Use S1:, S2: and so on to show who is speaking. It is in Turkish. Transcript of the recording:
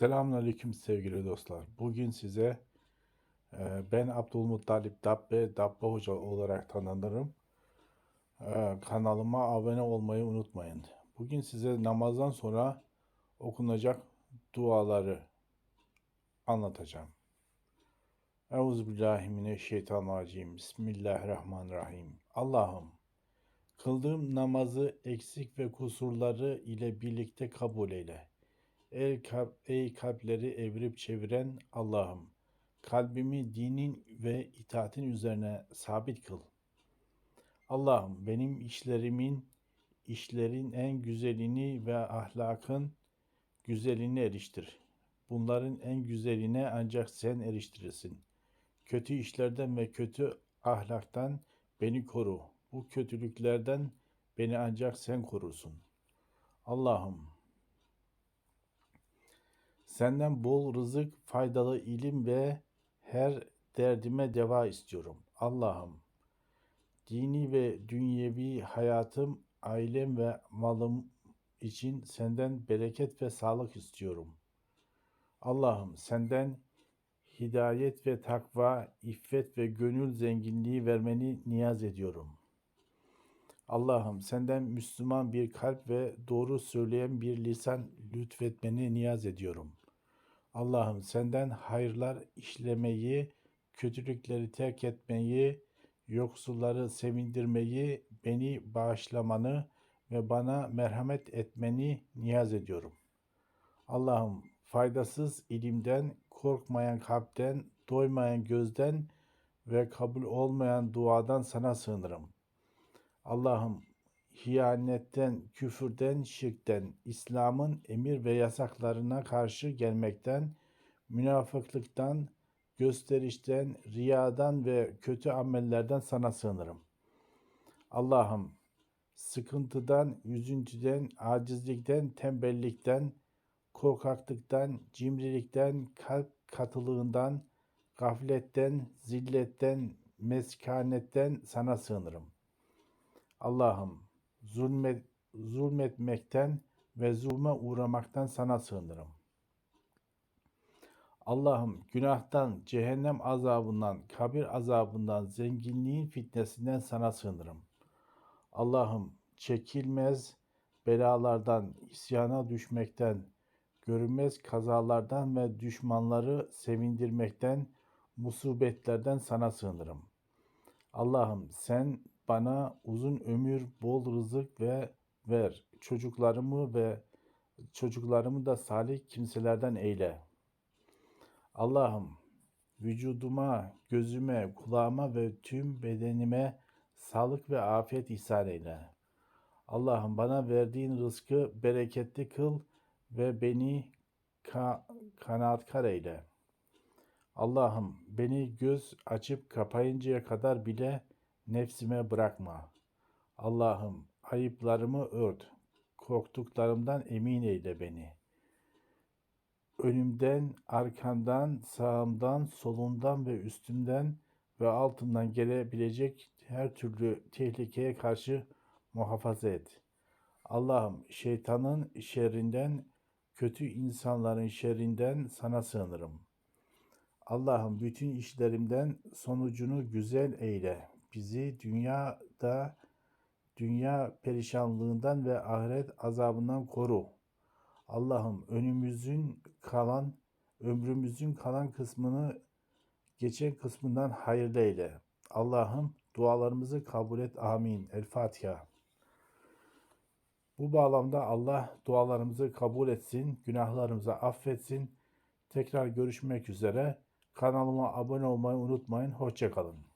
S1: Selamünaleyküm sevgili dostlar. Bugün size e, ben Abdülmuttalip Dabbe, Dabbe Hoca olarak tanınırım. E, kanalıma abone olmayı unutmayın. Bugün size namazdan sonra okunacak duaları anlatacağım. Euzubillahimineşşeytanirracim. Bismillahirrahmanirrahim. Allah'ım kıldığım namazı eksik ve kusurları ile birlikte kabul eyle. Ey, kalp, ey kalpleri evirip çeviren Allah'ım, kalbimi dinin ve itaatin üzerine sabit kıl. Allah'ım benim işlerimin, işlerin en güzelini ve ahlakın güzelini eriştir. Bunların en güzeline ancak sen eriştirirsin. Kötü işlerden ve kötü ahlaktan beni koru. Bu kötülüklerden beni ancak sen korursun. Allah'ım Senden bol rızık, faydalı ilim ve her derdime deva istiyorum. Allah'ım, dini ve dünyevi hayatım, ailem ve malım için senden bereket ve sağlık istiyorum. Allah'ım senden hidayet ve takva, iffet ve gönül zenginliği vermeni niyaz ediyorum. Allah'ım senden Müslüman bir kalp ve doğru söyleyen bir lisan lütfetmeni niyaz ediyorum. Allah'ım senden hayırlar işlemeyi, kötülükleri terk etmeyi, yoksulları sevindirmeyi, beni bağışlamanı ve bana merhamet etmeni niyaz ediyorum. Allah'ım faydasız ilimden, korkmayan kalpten, doymayan gözden ve kabul olmayan duadan sana sığınırım. Allah'ım hiyanetten, küfürden, şirkten, İslam'ın emir ve yasaklarına karşı gelmekten, münafıklıktan, gösterişten, riyadan ve kötü amellerden sana sığınırım. Allah'ım sıkıntıdan, yüzüntüden, acizlikten, tembellikten, korkaklıktan, cimrilikten, kalp katılığından, gafletten, zilletten, meskanetten sana sığınırım.'' Allah'ım zulmet, zulmetmekten ve zulme uğramaktan sana sığınırım. Allah'ım günahtan, cehennem azabından, kabir azabından, zenginliğin fitnesinden sana sığınırım. Allah'ım çekilmez belalardan, isyana düşmekten, görünmez kazalardan ve düşmanları sevindirmekten, musibetlerden sana sığınırım. Allah'ım sen bana uzun ömür, bol rızık ve ver. Çocuklarımı ve çocuklarımı da salih kimselerden eyle. Allah'ım vücuduma, gözüme, kulağıma ve tüm bedenime sağlık ve afiyet ihsan eyle. Allah'ım bana verdiğin rızkı bereketli kıl ve beni ka kanaatkar eyle. Allah'ım beni göz açıp kapayıncaya kadar bile nefsime bırakma. Allah'ım ayıplarımı ört. Korktuklarımdan emin eyle beni. Önümden, arkandan, sağımdan, solundan ve üstümden ve altından gelebilecek her türlü tehlikeye karşı muhafaza et. Allah'ım şeytanın şerrinden, kötü insanların şerrinden sana sığınırım. Allah'ım bütün işlerimden sonucunu güzel eyle bizi dünyada dünya perişanlığından ve ahiret azabından koru. Allah'ım önümüzün kalan ömrümüzün kalan kısmını geçen kısmından hayırlı eyle. Allah'ım dualarımızı kabul et. Amin. El Fatiha. Bu bağlamda Allah dualarımızı kabul etsin, günahlarımızı affetsin. Tekrar görüşmek üzere. Kanalıma abone olmayı unutmayın. Hoşçakalın.